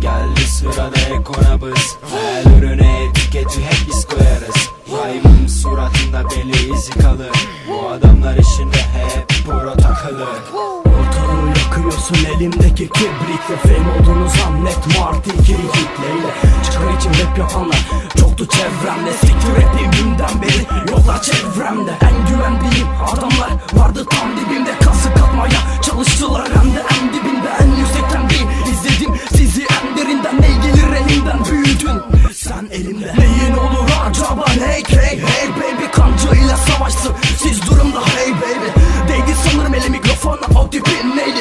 Gel İsviçre'de konabız? Her ürüne etiketi hep biz koyarız. Maymun suratında belli izi kalır. Bu adamlar işinde hep pro takılı Ortalığı yakıyorsun elimdeki kibritle Fame olduğunu zannet Marty kiri kitleyle Çıkar için rap yapanlar çoktu çevremde. Siktir rapimden beri yollar çevremde. En güvendiğim adamlar vardı tam dibimde. Kası katmaya çalıştılar hem de en dibinde. En yüksekten değil izledim sizi en derinden. Ne gelir elinden? Büyüdün sen elimde. Neyin olur acaba? Hey hey hey baby Kancayla savaşsın. Siz durumda hey baby. Değdi sanırım eli mikrofona o tipin neydi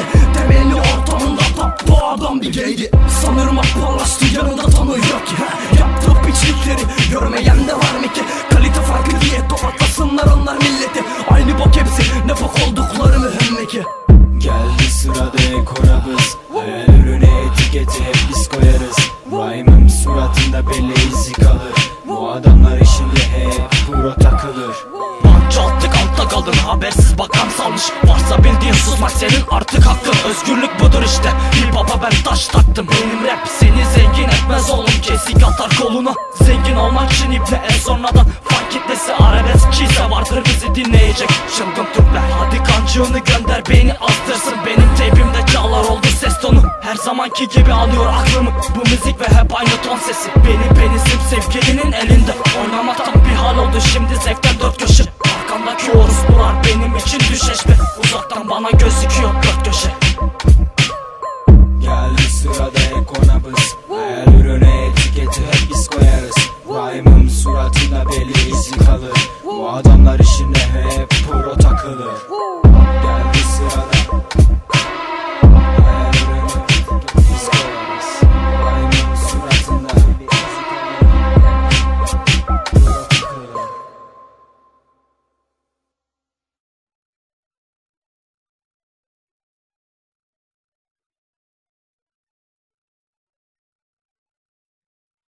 ekonabız Hayal ürüne etiketi hep biz koyarız. Rhyme'ın suratında belli izi kalır. Bu adamlar işinde hep pro takılır. Manço attık altta kaldın habersiz bakan salmış. Varsa bildiğin susmak senin artık hakkın. Özgürlük budur işte. Hip hop'a ben taş taktım. Benim rap seni zengin etmez oğlum. Kesik atar koluna Zengin olmak için iple en sonradan. Fan kitlesi arabesk ise vardır bizi dinleyecek. Çılgın Türkler hadi kancığını gönder beni astırsın zamanki gibi alıyor aklımı. Bu müzik ve hep aynı ton sesi. Beni beni sip sevgilinin elinde Oynamaktan bir hal oldu. Şimdi zevkten dört köşe. Arkamdaki orospular benim için düşeş mi? Uzaktan bana gözüküyor dört köşe. Geldi sırada ekonabız. Eğer ürüne etiketi hep biz koyarız. Rhyme'ım suratında belli izi kalır. Bu adamlar işinde hep pro takılır